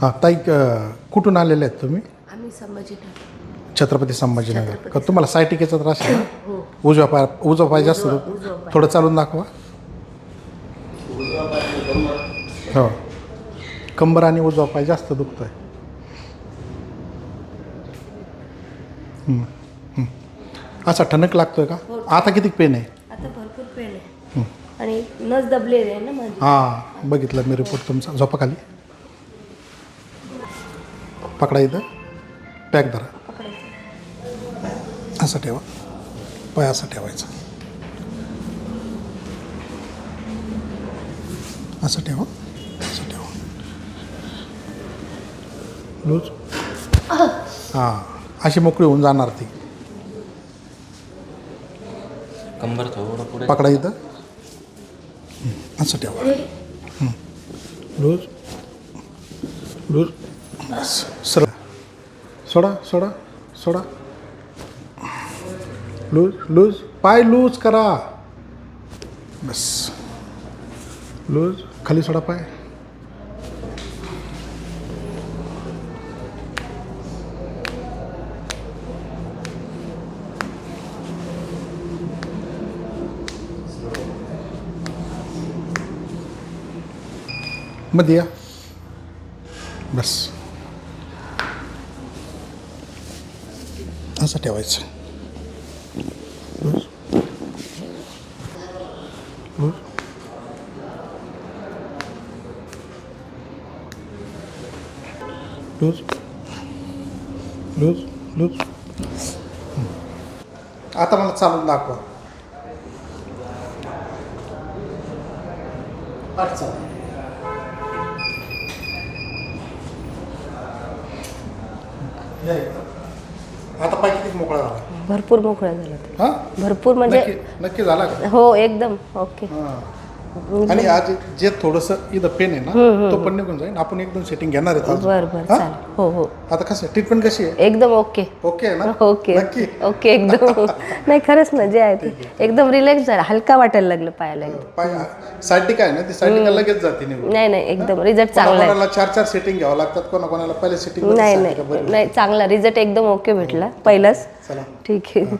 हां ताई अ, कुठून आलेले आहेत तुम्ही? आम्ही संभाजीनगर. छत्रपती संभाजीनगर. का तुम्हाला सायटिकेचा त्रास आहे ना? हो. उजवा पाय उजवा पाय जास्त दुख- उजवा पाय. थोडं चालून दाखवा. हो. कंबर आणि उजवा पाय जास्त दुखतोय. हं, हं. असा ठणक लागतोय का? हो. आता किती पेन आहे? आता भरपूर पेन आहे. आणि नस दबलेली आहे ना माझी. हां बघितलं मी रिपोर्ट तुमचा. झोपा खाली. पकडा इथं. पॅक धरा. असं ठेवा. पाय असं ठेवायचा. असं ठेवा. असं ठेवा. लूज. हां अशी मोकळी होऊन जाणार ती. कंबर थोडं पुढे पकडा इथं. असं ठेवा. लूज. लूज. बस. सोडा सोडा सोडा. लूज लूज पाय लूज करा. बस. लूज खाली सोडा पाय. मध्ये या बस. असं ठेवायचं. Loose. Loose loose. Loose loose आता मला चालून दाखवा. पाठ चालू या आता पाय किती मोकळा झाला? भरपूर मोकळ्या झाला. हा? भरपूर म्हणजे नक्की नक्की झाला का? हो एकदम. ओके. हा. आणि आज जे थोडस इथं पेन आहे ना तो पण निघून जाईल. आपण एक दोन सेटिंग घेणार. बर बर हा? चालेल. हो हो. आता कसं ट्रीटमेंट कशी आहे? एकदम ओके ओके आहे ना? ओके नक्की. ओके एकदम. नाही खरंच ना जे आहे ते एकदम रिलॅक्स झालं. हलका वाटायला लागलं पायाला एकदम. पाय सायटिका आहे ना ती सायटिका लगेच जाते निघून नाही नाही एकदम रिझल्ट चांगला आहे. कोणाला चार चार सेटिंग घ्यावं लागतात कोणा कोणाला पहिले सेटिंग नाही नाही. नाही चांगला. रिझल्ट एकदम ओके भेटला पहिलाच. चला. ठीक आहे.